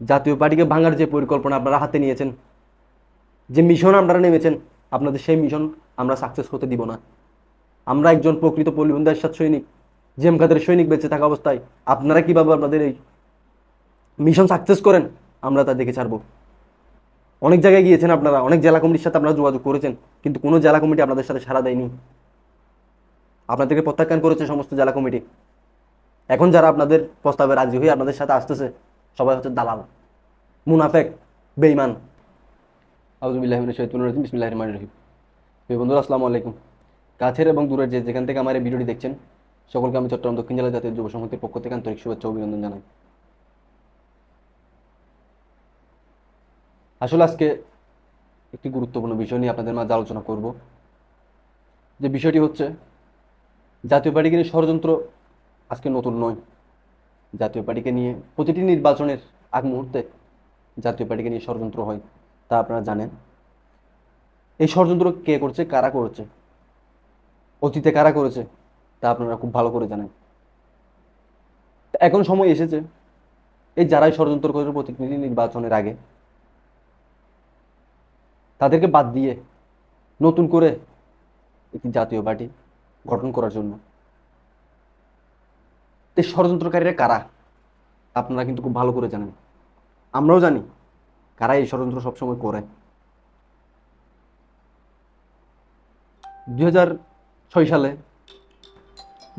জাতীয় পার্টিকে ভাঙার যে পরিকল্পনা আপনারা হাতে নিয়েছেন, যে মিশন আপনারা নেমেছেন, আপনাদের সেই মিশন আমরা সাকসেস হতে দিব না। আমরা একজন প্রকৃত এরশাদ সৈনিক, জেম কাদের সৈনিক বেঁচে থাকা অবস্থায় আপনারা কীভাবে আপনাদের এই মিশন সাকসেস করেন, আমরা তা দেখে ছাড়বো। অনেক জায়গায় গিয়েছেন আপনারা, অনেক জেলা কমিটির সাথে আপনারা যোগাযোগ করেছেন, কিন্তু কোনো জেলা কমিটি আপনাদের সাথে সাড়া দেয়নি। আপনাদেরকে প্রত্যাখ্যান করেছে সমস্ত জেলা কমিটি। এখন যারা আপনাদের প্রস্তাবে রাজি হয়ে আপনাদের সাথে আসতেছে সবাই হচ্ছে দালাল, মুনাফেক বেইমান শহীদুল রহিম। বন্ধুরা, আসসালামু আলাইকুম। কাছের এবং দূরের যে যেখান থেকে আমার এই ভিডিওটি দেখছেন, সকলকে আমি চট্টগ্রাম দক্ষিণ জেলা জাতীয় যুব সংহতির পক্ষ থেকে আন্তরিক শুভেচ্ছা অভিনন্দন জানাই। আসলে আজকে একটি গুরুত্বপূর্ণ বিষয় নিয়ে আপনাদের মাঝে আলোচনা করব। যে বিষয়টি হচ্ছে, জাতীয় পার্টিকে ষড়যন্ত্র আজকে নতুন নয়। জাতীয় পার্টিকে নিয়ে প্রতিটি নির্বাচনের আগ মুহূর্তে জাতীয় পার্টিকে নিয়ে ষড়যন্ত্র হয়, তা আপনারা জানেন। এই ষড়যন্ত্র কে করছে, কারা করেছে, অতীতে কারা করেছে, তা আপনারা খুব ভালো করে জানেন। এখন সময় এসেছে, এই যারাই ষড়যন্ত্র করে প্রতিনিধি নির্বাচনের আগে, তাদেরকে বাদ দিয়ে নতুন করে একটি জাতীয় পার্টি গঠন করার জন্য এই ষড়যন্ত্রকারীরা কারা? আপনারা কিন্তু খুব ভালো করে জানেন। আমরাও জানি কারা এই ষড়যন্ত্র সবসময় করে। দুই হাজার ছয় সালে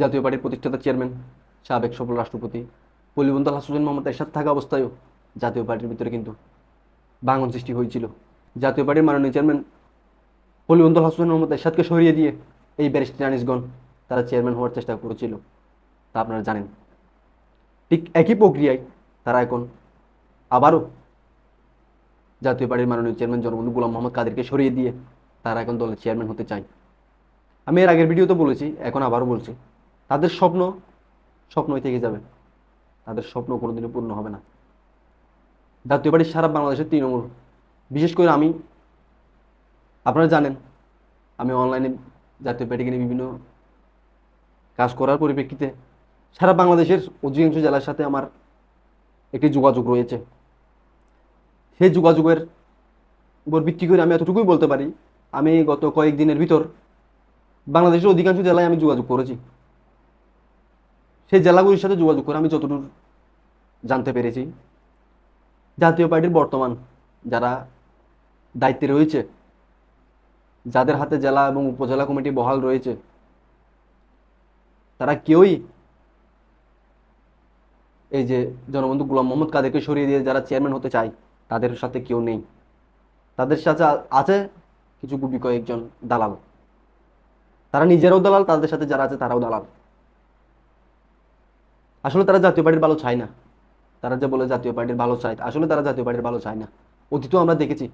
জাতীয় পার্টির প্রতিষ্ঠাতা চেয়ারম্যান, সাবেক সফল রাষ্ট্রপতি পল্লীবন্ধু হাসুন মোহাম্মদ এরশাদ থাকা অবস্থায়ও জাতীয় পার্টির ভিতরে কিন্তু ভাঙন সৃষ্টি হয়েছিল। জাতীয় পার্টির মাননীয় চেয়ারম্যান পল্লীবন্ধু হাসুন মোহাম্মদ এরশাদকে সরিয়ে দিয়ে এই ব্যারিস্টার আনিসগণ তারা চেয়ারম্যান হওয়ার চেষ্টা করেছিল। তা আপনারা জানেন। ঠিক একই প্রক্রিয়ায় তারা এখন আবারও জাতীয় পার্টির মাননীয় চেয়ারম্যান জনবন্ধু গোলাম মোহাম্মদ কাদেরকে সরিয়ে দিয়ে তারা এখন দলের চেয়ারম্যান হতে চায়। আমি এর আগের ভিডিওতে বলেছি, এখন আবারও বলছি, তাদের স্বপ্ন স্বপ্নই থেকে যাবে। তাদের স্বপ্ন কোনোদিনও পূর্ণ হবে না। জাতীয় পার্টি সারা বাংলাদেশের তৃণমূল। বিশেষ করে আমি, আপনারা জানেন, আমি অনলাইনে জাতীয় পার্টিকে নিয়ে বিভিন্ন কাজ করার পরিপ্রেক্ষিতে সারা বাংলাদেশের অধিকাংশ জেলার সাথে আমার একটি যোগাযোগ রয়েছে। সেই যোগাযোগের উপর ভিত্তি করে আমি এতটুকুই বলতে পারি, আমি গত কয়েকদিনের ভিতর বাংলাদেশের অধিকাংশ জেলায় আমি যোগাযোগ করেছি। সেই জেলাগুলির সাথে যোগাযোগ করে আমি যতদূর জানতে পেরেছি। জাতীয় পার্টির বর্তমান যারা দায়িত্বে রয়েছে, যাদের হাতে জেলা এবং উপজেলা কমিটি বহাল রয়েছে, তারা কেউই এই যে জনবন্ধু গোলাম মোহাম্মদ কাদেরকে সরিয়ে দিয়ে যারা চেয়ারম্যান হতে চায়, তাদের সাথে কেউ নেই। তাদের সাথে আছে কিছু গুপি কয়েকজন দালাল। তারা নিজেরাও দালাল, তাদের সাথে যারা আছে তারাও দালাল। আসলে তারা জাতীয় পার্টির ভালো চায় না। তারা যে বলে জাতীয় পার্টির ভালো চায় আসলে তারা জাতীয় পার্টির ভালো চায় না। অতীতেও আমরা দেখেছি,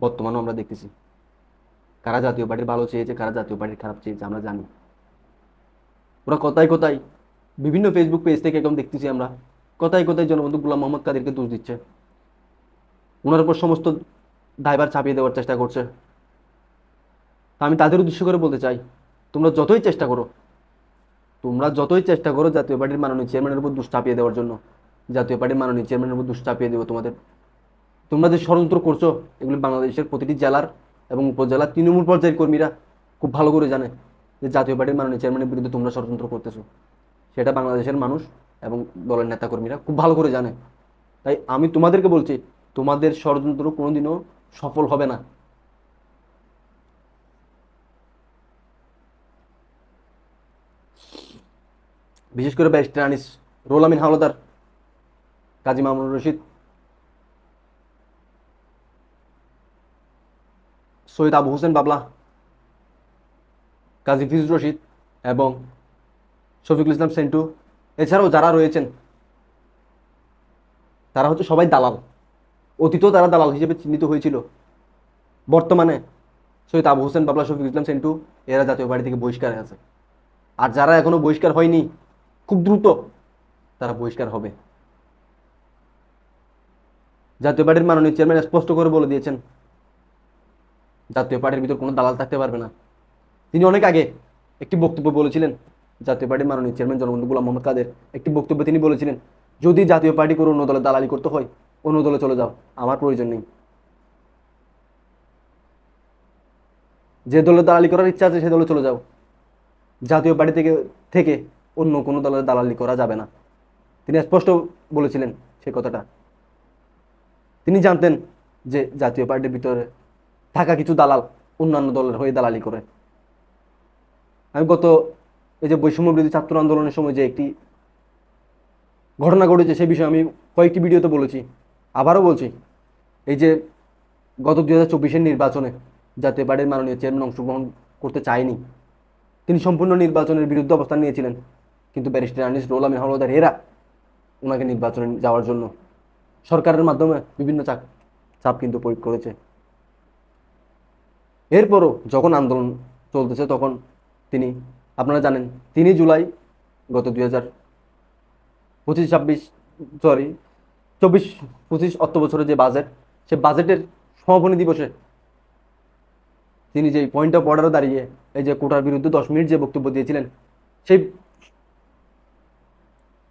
বর্তমানেও আমরা দেখতেছি। কারা জাতীয় পার্টির ভালো চেয়েছে, কারা জাতীয় পার্টির খারাপ চেয়েছে, আমরা জানি। ওরা কোথায় কোথায় বিভিন্ন ফেসবুক পেজ থেকে এখন দেখতেছি আমরা। কোথায় কোথায় জনবন্ধু গোলাম মোহাম্মদ কাদেরকে দোষ দিচ্ছে। ওনার উপর সমস্ত ড্রাইভার চাপিয়ে দেওয়ার চেষ্টা করছে। আমি তাদের উদ্দেশ্য করে বলতে চাই, তোমরা যতই চেষ্টা করো, তোমরা যতই চেষ্টা করো জাতীয় পার্টির মাননীয় চেয়ারম্যানের উপর দোষ চাপিয়ে দেওয়ার জন্য। জাতীয় পার্টির মাননীয় চেয়ারম্যানের উপর দোষ চাপিয়ে দেবো তোমাদের। তোমরা যে ষড়যন্ত্র করছ, এগুলি বাংলাদেশের প্রতিটি জেলার এবং উপজেলার তৃণমূল পর্যায়ের কর্মীরা খুব ভালো করে জানে যে জাতীয় পার্টির মাননীয় চেয়ারম্যানের বিরুদ্ধে তোমরা ষড়যন্ত্র করতেছো। সেটা বাংলাদেশের মানুষ এবং দলের নেতাকর্মীরা খুব ভালো করে জানে। তাই আমি তোমাদেরকে বলছি, তোমাদের ষড়যন্ত্র কোনোদিনও সফল হবে না। বিশেষ করে ব্যারিস্টার আনিস রোল আমিন হাওলাদার, কাজী মামুনুর রশিদ, সৈয়দ আবু হোসেন বাবলা, কাজী ফিজুর রশিদ এবং শফিকুল ইসলাম, সেন্টু। এছাড়াও যারা রয়েছেন, তারা হচ্ছে সবাই দালাল। অতীতেও তারা দালাল হিসেবে চিহ্নিত হয়েছিল। বর্তমানে সৈয়দ আবু হোসেন, বাবলা শফিকুল ইসলাম, সেন্টু, এরা জাতীয় বাড়ি থেকে বহিষ্কারে আছে। আর যারা এখনও বহিষ্কার হয়নি, খুব দ্রুত তারা বহিষ্কার হবে। জাতীয় পার্টির মাননীয় চেয়ারম্যান স্পষ্ট করে বলে দিয়েছেন, জাতীয় পার্টির ভিতর কোনো দালাল থাকতে পারবে না। তিনি অনেক আগে একটি বক্তব্য বলেছিলেন জাতীয় পার্টির মাননীয় চেয়ারম্যান জনবন্ধু গোলাম মোহাম্মদ কাদের, একটি বক্তব্যে তিনি বলেছিলেন, যদি জাতীয় পার্টি কোনো অন্য দলের দালালি করতে হয়, অন্য দলে চলে যাও, আমার প্রয়োজন নেই। যে দলে দালালি করার ইচ্ছা আছে, সে দলে চলে যাও। জাতীয় পার্টি থেকে থেকে অন্য কোনো দলের দালালি করা যাবে না। তিনি স্পষ্ট বলেছিলেন সে কথাটা। তিনি জানতেন যে জাতীয় পার্টির ভিতরে থাকা কিছু দালাল অন্যান্য দলের হয়ে দালালি করে। আমি গত এই যে বৈষম্য বিরোধী ছাত্র আন্দোলনের সময় যে একটি ঘটনা ঘটেছে, সে বিষয়ে আমি কয়েকটি ভিডিওতে বলেছি। আবারও বলছি, এই যে গত দু হাজার চব্বিশের নির্বাচনে জাতীয় পার্টির মাননীয় চেয়ারম্যান অংশগ্রহণ করতে চায়নি, তিনি সম্পূর্ণ নির্বাচনের বিরুদ্ধে অবস্থান নিয়েছিলেন। কিন্তু ব্যারিস্টার আনিস রোল আমিন হলদার, এরা ওনাকে নির্বাচনে যাওয়ার জন্য সরকারের মাধ্যমে বিভিন্ন চাপ চাপ কিন্তু প্রয়োগ করেছে। এরপরও যখন আন্দোলন চলতেছে, তখন তিনি আপনারা জানেন, তিনই জুলাই গত দুই হাজার পঁচিশ ছাব্বিশ সরি চব্বিশ পঁচিশ অর্থ বছরের যে বাজেট সে বাজেটের সমাপনী দিবসে তিনি যে পয়েন্ট অফ অর্ডারে দাঁড়িয়ে এই যে কোটার বিরুদ্ধে দশ মিনিট যে বক্তব্য দিয়েছিলেন, সেই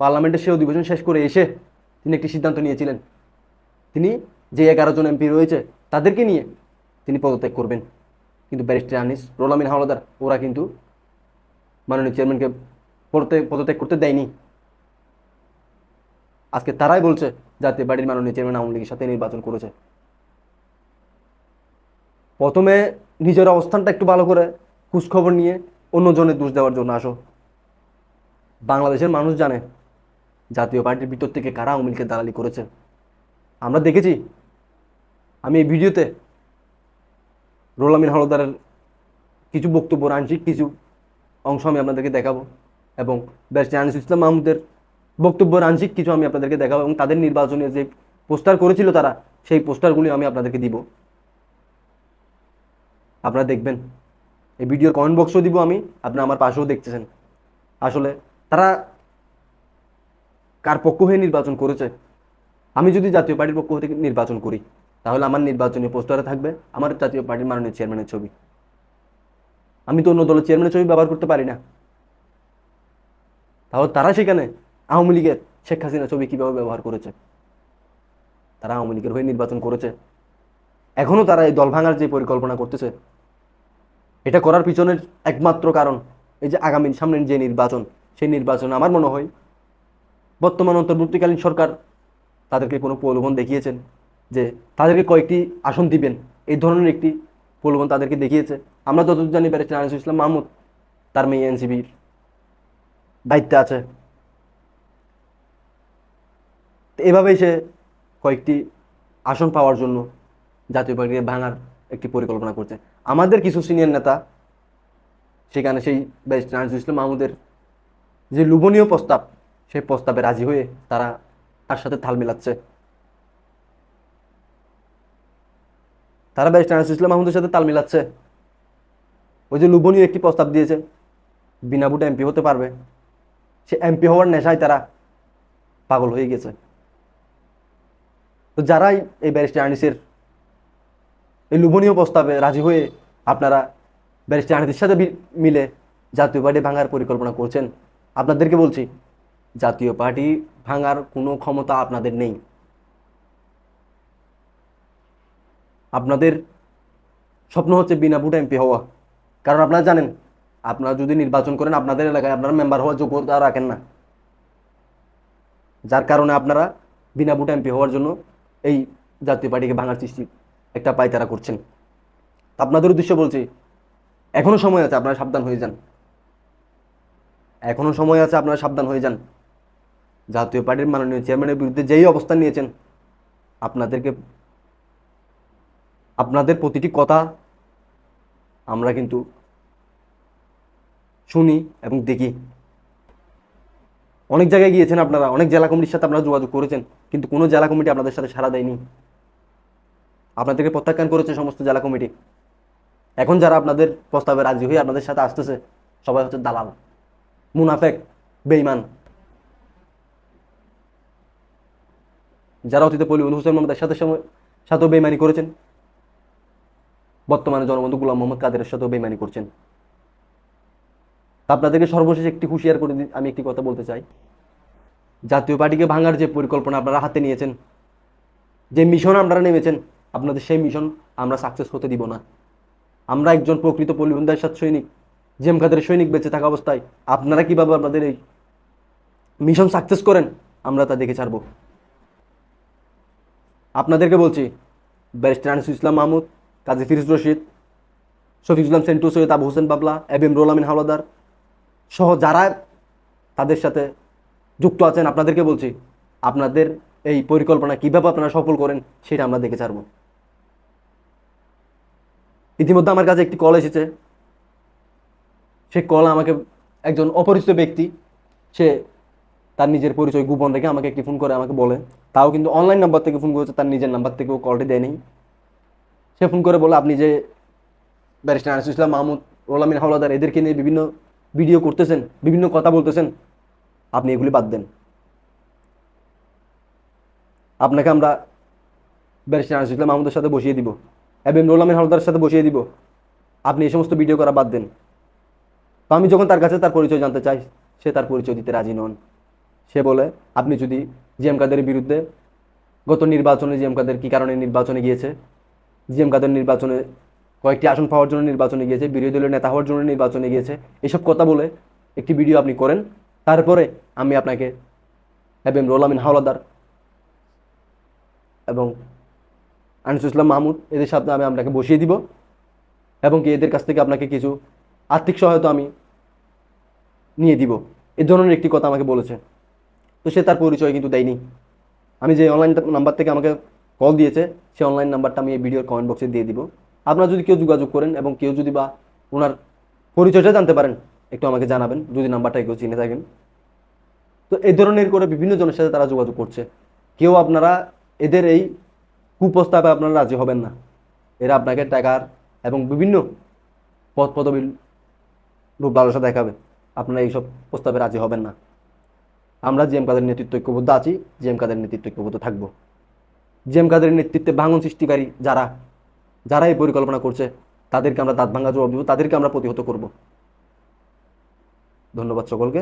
পার্লামেন্টের সে অধিবেশন শেষ করে এসে তিনি একটি সিদ্ধান্ত নিয়েছিলেন। তিনি যে এগারো জন এমপি রয়েছে, তাদেরকে নিয়ে তিনি পদত্যাগ করবেন। কিন্তু ব্যারিস্টার আনিস, রোলামিন হাওলাদার, ওরা কিন্তু মাননীয় চেয়ারম্যানকে পদত্যাগ পদত্যাগ করতে দেয়নি। আজকে তারাই বলছে জাতীয় পার্টির মাননীয় চেয়ারম্যান আওয়ামী লীগের সাথে নির্বাচন করেছে। প্রথমে নিজের অবস্থানটা একটু ভালো করে খোঁজখবর নিয়ে অন্যজনের দোষ দেওয়ার জন্য আসো। বাংলাদেশের মানুষ জানে জাতীয় পার্টির ভিতর থেকে কারা আওয়ামী লীগের দালালি করেছে। আমরা দেখেছি, আমি এই ভিডিওতে রোলামিন হলদারের কিছু বক্তব্য আংশিক কিছু অংশ আমি আপনাদেরকে দেখাবো এবং ব্যারিস্টার আনিস ইসলাম মাহমুদের বক্তব্যের আংশিক কিছু আমি আপনাদেরকে দেখাবো এবং তাদের নির্বাচনে যে পোস্টার করেছিল তারা, সেই পোস্টারগুলি আমি আপনাদেরকে দিব। আপনারা দেখবেন, এই ভিডিওর কমেন্ট বক্সও দিব আমি, আপনারা আমার পাশেও দেখতেছেন। আসলে তারা কার পক্ষ হয়ে নির্বাচন করেছে? আমি যদি জাতীয় পার্টির পক্ষ থেকে নির্বাচন করি, তাহলে আমার নির্বাচনী পোস্টারে থাকবে আমার জাতীয় পার্টির মাননীয় চেয়ারম্যানের ছবি। আমি তো অন্য দলের চেয়ারম্যানের ছবি ব্যবহার করতে পারি না। তাহলে তারা সেখানে আওয়ামী লীগের শেখ হাসিনা ছবি কীভাবে ব্যবহার করেছে? তারা আওয়ামী লীগের হয়ে নির্বাচন করেছে। এখনও তারা এই দল ভাঙার যে পরিকল্পনা করতেছে, এটা করার পিছনের একমাত্র কারণ এই যে আগামী সামনের যে নির্বাচন, সেই নির্বাচন আমার মনে হয় বর্তমান অন্তর্বর্তীকালীন সরকার তাদেরকে কোনো প্রলোভন দেখিয়েছেন যে তাদেরকে কয়েকটি আসন দিবেন। এই ধরনের একটি প্রলোভন তাদেরকে দেখিয়েছে। আমরা যতদূর জানি ব্যারিস্টার আনিসুল ইসলাম মাহমুদ, তার মেয়ে এনসিবির দায়িত্বে আছে। এভাবেই সে কয়েকটি আসন পাওয়ার জন্য জাতীয় পার্টিকে ভাঙার একটি পরিকল্পনা করছে। আমাদের কিছু সিনিয়র নেতা সেখানে সেই ব্যারিস্টার আনিসুল ইসলাম মাহমুদের যে লোভনীয় প্রস্তাব, সেই প্রস্তাবে রাজি হয়ে তারা তার সাথে থাল মেলাচ্ছে। তারা ব্যারিস্টার আনিসুল ইসলাম মাহমুদের সাথে তাল মিলাচ্ছে। ওই যে লুবনীয় একটি প্রস্তাব দিয়েছে, বিনা ভোটে এমপি হতে পারবে। সে এমপি হওয়ার নেশায় তারা পাগল হয়ে গেছে। তো যারাই এই ব্যারিস্টার আনিসের এই লুবনীয় প্রস্তাবে রাজি হয়ে আপনারা ব্যারিস্টার আনিসের সাথে মিলে জাতীয় পার্টি ভাঙার পরিকল্পনা করছেন, আপনাদেরকে বলছি, জাতীয় পার্টি ভাঙার কোনো ক্ষমতা আপনাদের নেই। আপনাদের স্বপ্ন হচ্ছে বিনা ভোটে এমপি হওয়া। কারণ আপনারা জানেন, আপনারা যদি নির্বাচন করেন, আপনাদের এলাকায় আপনারা মেম্বার হওয়ার যোগ্যতা রাখেন না। যার কারণে আপনারা বিনা ভোটে এমপি হওয়ার জন্য এই জাতীয় পার্টিকে ভাঙার সৃষ্টি একটা পায়তারা করছেন। আপনাদের উদ্দেশ্য বলছি, এখনও সময় আছে, আপনারা সাবধান হয়ে যান। এখনও সময় আছে, আপনারা সাবধান হয়ে যান। জাতীয় পার্টির মাননীয় চেয়ারম্যানের বিরুদ্ধে যেই অবস্থান নিয়েছেন, আপনাদেরকে আপনাদের প্রতিটি কথা আমরা কিন্তু শুনি এবং দেখি। অনেক জায়গায় গিয়েছেন আপনারা, অনেক জেলা কমিটির সাথে আপনারা যোগাযোগ করেছেন, কিন্তু কোনো জেলা কমিটি আপনাদের সাথে সাড়া দেয়নি। আপনাদেরকে প্রত্যাখ্যান করেছে সমস্ত জেলা কমিটি। এখন যারা আপনাদের প্রস্তাবে রাজি হয়ে আপনাদের সাথে আসতেছে, সবাই হচ্ছে দালাল, মুনাফেক বেইমান যারা অতীতে পলিউল হোসেন মোহাম্মদের সাথে সাথেও বেইমানি করেছেন বর্তমানে জনবন্ধু গুলাম মোহাম্মদ কাদেরের সাথেও বেইমানি করছেন। আপনাদেরকে সর্বশেষ একটি হুঁশিয়ার করে আমি একটি কথা বলতে চাই। জাতীয় পার্টিকে ভাঙার যে পরিকল্পনা আপনারা হাতে নিয়েছেন, যে মিশন আপনারা নেমেছেন, আপনাদের সেই মিশন আমরা সাকসেস হতে দিব না। আমরা একজন প্রকৃত পল্লীবন্ধু এরশাদ সৈনিক, জেম খাদের সৈনিক বেঁচে থাকা অবস্থায় আপনারা কীভাবে আপনাদের এই মিশন সাকসেস করেন, আমরা তা দেখে ছাড়বো। আপনাদেরকে বলছি, ব্যারিস্টার আনিসুল ইসলাম মাহমুদ কাজী ফিরোজ রশিদ, শফিক ইসলাম সেন্টু, সৈয়দ আবু হোসেন বাবলা এব এম রোল আমিন হাওলাদার সহ যারা তাদের সাথে যুক্ত আছেন, আপনাদেরকে বলছি, আপনাদের এই পরিকল্পনা কীভাবে আপনারা সফল করেন সেটা আমরা দেখে ছাড়বো। ইতিমধ্যে আমার কাছে একটি কল এসেছে। সে কল আমাকে একজন অপরিচিত ব্যক্তি, সে তার নিজের পরিচয় গোপন রেখে আমাকে একটি ফোন করে, আমাকে বলে। তাও কিন্তু অনলাইন নাম্বার থেকে ফোন করেছে, তার নিজের নাম্বার থেকেও কলটি দেয়নি। সে ফোন করে বলে আপনি যে ব্যারিস্টার আনিসুল ইসলাম, মাহমুদ রোলামিন হাওলাদার, এদেরকে নিয়ে বিভিন্ন ভিডিও করতেছেন, বিভিন্ন কথা বলতেছেন, আপনি এগুলি বাদ দেন। আপনাকে আমরা ব্যারিস্টার আনিসুল ইসলাম মাহমুদের সাথে বসিয়ে দিব এবং রোলামিন হাওলাদারের সাথে বসিয়ে দিব। আপনি এই সমস্ত ভিডিও করা বাদ দেন। তো আমি যখন তার কাছে তার পরিচয় জানতে চাই, সে তার পরিচয় দিতে রাজি নন। সে বলে, আপনি যদি জিএম কাদের বিরুদ্ধে গত নির্বাচনে জিএম কাদের কী কারণে নির্বাচনে গিয়েছে? জিএম কাদের নির্বাচনে কয়েকটি আসন পাওয়ার জন্য নির্বাচনে গিয়েছে, বিরোধী দলের নেতা হওয়ার জন্য নির্বাচনে গিয়েছে। এসব কথা বলে একটি ভিডিও আপনি করেন। তারপরে আমি আপনাকে এবং রোলামিন হাওলাদার এবং আনিসুল ইসলাম মাহমুদ, এদের সাথে আমি আপনাকে বসিয়ে দিব এবং কি এদের কাছ থেকে আপনাকে কিছু আর্থিক সহায়তা আমি নিয়ে দিব। এ ধরনের একটি কথা আমাকে বলেছে। তো সে তার পরিচয় কিন্তু দেয়নি। আমি যে অনলাইন নাম্বার থেকে আমাকে কল দিয়েছে, সেই অনলাইন নাম্বারটা আমি এই ভিডিওর কমেন্ট বক্সে দিয়ে দিব। আপনারা যদি কেউ যোগাযোগ করেন এবং কেউ যদি বা ওনার পরিচয়টা জানতে পারেন, একটু আমাকে জানাবেন, যদি নাম্বারটা কেউ চিনে থাকেন। তো এই ধরনের করে বিভিন্ন জনের সাথে তারা যোগাযোগ করছে। কেউ আপনারা এদের এই কুপ্রস্তাবে আপনারা রাজি হবেন না। এরা আপনাকে টাকার এবং বিভিন্ন পদ পদবীর রূপ লালসা দেখাবে। আপনারা এইসব প্রস্তাবে রাজি হবেন না। আমরা জিএম কাদের নেতৃত্ব ঐক্যবদ্ধ আছি, জিএম কাদের নেতৃত্ব ঐক্যবদ্ধ থাকব। জিএম কাদের নেতৃত্বে ভাঙন সৃষ্টিকারী যারা যারা এই পরিকল্পনা করছে, তাদেরকে আমরা দাঁত ভাঙা জবাব দেবো, তাদেরকে আমরা প্রতিহত করব। ধন্যবাদ সকলকে।